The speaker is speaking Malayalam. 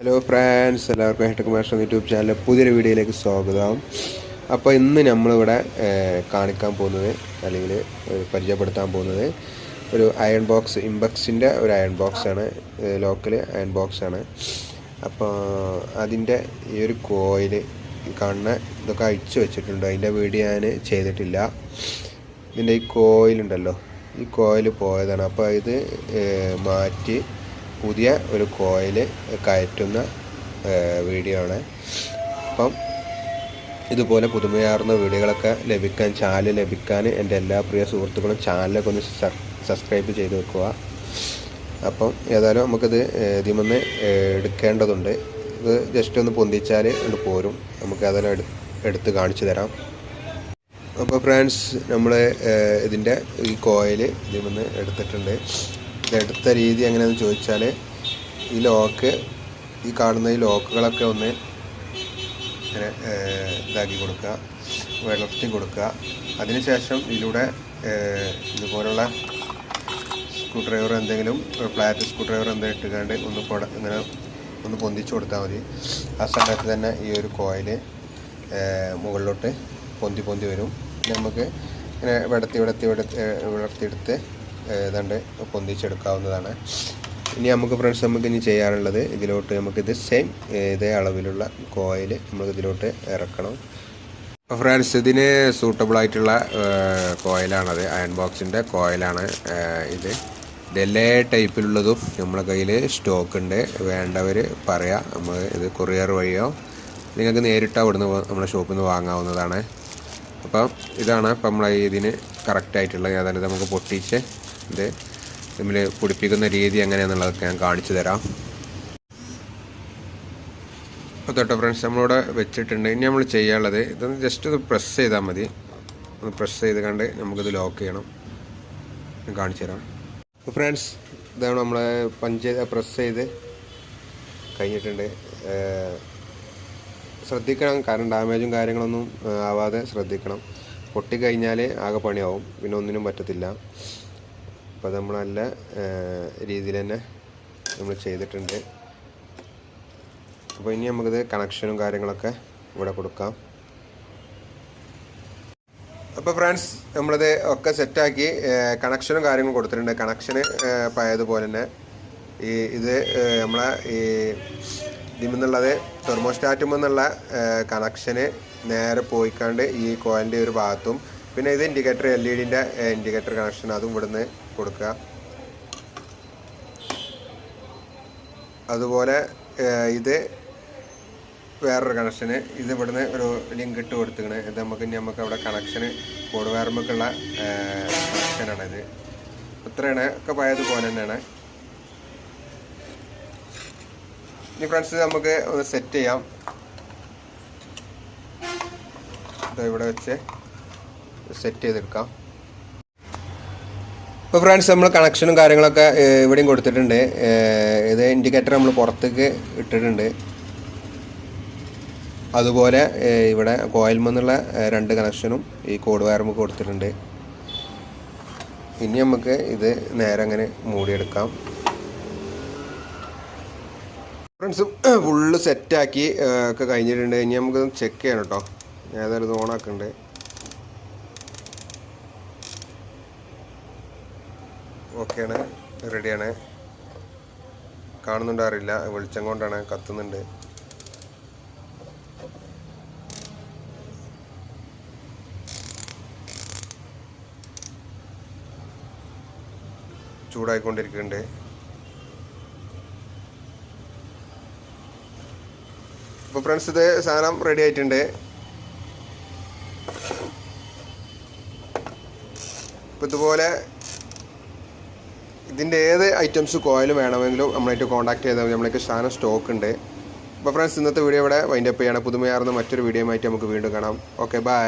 ഹലോ ഫ്രണ്ട്സ് എല്ലാവർക്കും ഹെട്ടക് മാസ്റ്റർ യൂട്യൂബ് ചാനലിലെ പുതിയൊരു വീഡിയോയിലേക്ക് സ്വാഗതം. അപ്പോൾ ഇന്ന് നമ്മളിവിടെ കാണിക്കാൻ പോകുന്നത് അല്ലെങ്കിൽ പരിചയപ്പെടുത്താൻ പോകുന്നത് ഒരു അയൺ ബോക്സ് ഇമ്പക്സിന്റെ ഒരു അയൺ ബോക്സാണ് ലോക്കൽ അയൺ ബോക്സാണ് അപ്പോൾ അതിന്റെ ഈ ഒരു കോയിൽ കാണുന്ന ഇതൊക്കെ അഴിച്ചു വെച്ചിട്ടുണ്ട്. അതിന്റെ വീഡിയോ ഞാൻ ചെയ്തിട്ടില്ല. ഇതിന്റെ ഈ കോയിലുണ്ടല്ലോ ഈ കോയിൽ പോയതാണ്. അപ്പോൾ ഇത് മാറ്റി പുതിയ ഒരു കോയിൽ കയറ്റുന്ന വീഡിയോ ആണ് അപ്പം ഇതുപോലെ പുതുമയാർന്ന വീഡിയോകളൊക്കെ ലഭിക്കാൻ ചാനൽ ലഭിക്കാൻ എന്റെ എല്ലാ പ്രിയ സുഹൃത്തുക്കളും ചാനലൊക്കെ ഒന്ന് സബ്സ്ക്രൈബ് ചെയ്ത് വെക്കുക. അപ്പം ഏതായാലും നമുക്കിത് ഇതിമൊന്ന് എടുക്കേണ്ടതുണ്ട്. ഇത് ജസ്റ്റ് ഒന്ന് പൊന്തിച്ചാൽ ഉണ്ട് പോരും. നമുക്ക് അതെല്ലാം എടു എടുത്ത് കാണിച്ചു തരാം. അപ്പോൾ ഫ്രണ്ട്സ് നമ്മൾ ഇതിന്റെ ഈ കോയിൽ ഇതിമൊന്ന് എടുത്തിട്ടുണ്ട്. എടുത്ത രീതി എങ്ങനെയാണെന്ന് ചോദിച്ചാൽ ഈ ലോക്ക് ഈ കാണുന്ന ഈ ലോക്കുകളൊക്കെ ഒന്ന് ഇങ്ങനെ ഇതാക്കി കൊടുക്കുക വെളർത്തി കൊടുക്കുക. അതിനുശേഷം ഇതിലൂടെ ഇതുപോലുള്ള സ്ക്രൂ ഡ്രൈവർ എന്തെങ്കിലും ഫ്ലാറ്റ് സ്ക്രൂ ഡ്രൈവർ എന്തെങ്കിലും ഇട്ടുകൊണ്ട് ഒന്ന് പൊട ഇങ്ങനെ ഒന്ന് പൊന്തിച്ചു കൊടുത്താൽ മതി. ആ സമയത്ത് തന്നെ ഈ ഒരു കോയിൽ മുകളിലോട്ട് പൊന്തി പൊന്തി വരും. നമുക്ക് ഇങ്ങനെ വെടത്തി വെടത്തി വെടത്തി ഏഹ് ഏതാണ്ട് പൊന്തിച്ചെടുക്കാവുന്നതാണ്. ഇനി നമുക്ക് ഫ്രണ്ട്സ് നമുക്ക് ഇനി ചെയ്യാനുള്ളത് ഇതിലോട്ട് ഇത് സെയിം ഇതേ അളവിലുള്ള കോയിൽ നമ്മൾ ഇതിലോട്ട് ഇറക്കണം. അപ്പോൾ ഫ്രണ്ട്സ് ഇതിന് സൂട്ടബിൾ ആയിട്ടുള്ള കോയിലാണത് അയൺ ബോക്സിന്റെ കോയിലാണ് ഇത്. ഇതെല്ലാ ടൈപ്പിലുള്ളതും നമ്മളെ കയ്യിൽ സ്റ്റോക്ക് ഉണ്ട്. വേണ്ടവർ പറയാം നമ്മൾ ഇത് കൊറിയർ വഴിയോ നിങ്ങൾക്ക് നേരിട്ട് അവിടുന്ന് നമ്മുടെ ഷോപ്പിൽ നിന്ന് വാങ്ങാവുന്നതാണ്. അപ്പം ഇതാണ് ഇപ്പം നമ്മളെ ഇതിന് കറക്റ്റായിട്ടുള്ള അതായത് നമുക്ക് പൊട്ടിച്ച് ഇത് നമ്മൾ കുടിപ്പിക്കുന്ന രീതി എങ്ങനെയാണെന്നുള്ളതൊക്കെ ഞാൻ കാണിച്ചു തരാം. അപ്പോൾ തൊട്ടോ ഫ്രണ്ട്സ് നമ്മളിവിടെ വെച്ചിട്ടുണ്ട്. ഇനി നമ്മൾ ചെയ്യാനുള്ളത് ഇതൊന്ന് ജസ്റ്റ് ഒന്ന് പ്രസ് ചെയ്താൽ മതി. ഒന്ന് പ്രസ് ചെയ്ത് കണ്ട് നമുക്കിത് ലോക്ക് ചെയ്യണം. ഞാൻ കാണിച്ചു തരാം. അപ്പോൾ ഫ്രണ്ട്സ് ഇതാണ് നമ്മൾ പഞ്ച് പ്രസ് ചെയ്ത് കഴിഞ്ഞിട്ടുണ്ട്. ശ്രദ്ധിക്കണം. കാരണം ഡാമേജും കാര്യങ്ങളൊന്നും ആവാതെ ശ്രദ്ധിക്കണം. പൊട്ടിക്കഴിഞ്ഞാൽ ആകെ പണിയാവും. പിന്നെ ഒന്നിനും പറ്റത്തില്ല. അപ്പോൾ നമ്മൾ നല്ല രീതിയിൽ തന്നെ നമ്മൾ ചെയ്തിട്ടുണ്ട്. അപ്പോൾ ഇനി നമുക്കിത് കണക്ഷനും കാര്യങ്ങളൊക്കെ ഇവിടെ കൊടുക്കാം. അപ്പോൾ ഫ്രണ്ട്സ് നമ്മളിത് ഒക്കെ സെറ്റാക്കി കണക്ഷനും കാര്യങ്ങളും കൊടുത്തിട്ടുണ്ട്. കണക്ഷന് പഴയതുപോലെ തന്നെ ഈ ഇത് നമ്മളെ ഈ ഇതിമെന്നുള്ളത് തെർമോസ്റ്റാറ്റുമെന്നുള്ള കണക്ഷന് നേരെ പോയിക്കാണ്ട് ഈ കോയിലിന്റെ ഒരു ഭാഗത്തും പിന്നെ ഇത് ഇൻഡിക്കേറ്റർ എൽ ഇ ഡിന്റെ ഇൻഡിക്കേറ്റർ കണക്ഷൻ അതും ഇവിടുന്ന് കൊടുക്കുക. അതുപോലെ ഇത് വേറൊരു കണക്ഷന് ഇത് ഇവിടുന്ന് ഒരു ലിങ്ക് ഇട്ട് കൊടുത്തിക്കണ് ഇത് നമുക്ക് ഇനി നമുക്ക് അവിടെ കണക്ഷന് കോഡ് വേർമൊക്കെയുള്ള കണക്ഷനാണിത് അത്രയാണ് ഒക്കെ പഴയതുപോലെ തന്നെയാണ്. ഇനി ഫ്രണ്ട്സ് നമുക്ക് ഒന്ന് സെറ്റ് ചെയ്യാം. ഇവിടെ വെച്ച്. സെറ്റ് ചെയ്തെടുക്കാം. ഇപ്പോൾ ഫ്രണ്ട്സ് നമ്മൾ കണക്ഷനും കാര്യങ്ങളൊക്കെ ഇവിടെയും കൊടുത്തിട്ടുണ്ട്. ഇത് ഇൻഡിക്കേറ്റർ നമ്മൾ പുറത്തേക്ക് ഇട്ടിട്ടുണ്ട്. അതുപോലെ ഇവിടെ കോയിൽമെന്നുള്ള രണ്ട് കണക്ഷനും ഈ കോഡ് വയറും കൊടുത്തിട്ടുണ്ട്. ഇനി നമുക്ക് ഇത് നേരെ അങ്ങനെ മൂടിയെടുക്കാം. ഫ്രണ്ട്സ് ഫുള്ള് സെറ്റാക്കി ഒക്കെ കഴിഞ്ഞിട്ടുണ്ട്. ഇനി നമുക്ക് ചെക്ക് ചെയ്യണം കേട്ടോ ഏതായാലും ഇത് ഓണാക്കുന്നുണ്ട് ഓക്കെയാണ്. റെഡിയാണ്. കാണുന്നുണ്ടോ അറിയില്ല. വെളിച്ചം കൊണ്ടാണ് കത്തുന്നുണ്ട്. ചൂടായിക്കൊണ്ടിരിക്കുന്നുണ്ട്. അപ്പോൾ ഫ്രണ്ട്സ് ഇത് സാധനം റെഡി ആയിട്ടുണ്ട്. അപ്പോൾ ഇതുപോലെ ഇതിന്റെ ഏത് ഐറ്റംസ് കോയിൽ വേണമെങ്കിലും നമ്മളായിട്ട് കോൺടാക്ട് ചെയ്താൽ മതി. നമ്മളേക്ക് സാധനം സ്റ്റോക്ക് ഉണ്ട്. അപ്പോൾ ഫ്രണ്ട്സ് ഇന്നത്തെ വീഡിയോ ഇവിടെ വൈൻഡപ്പ് ചെയ്യണം. പുതുമയാർന്ന മറ്റൊരു വീഡിയോ ആയിട്ട് നമുക്ക് വീണ്ടും കാണാം. Okay bye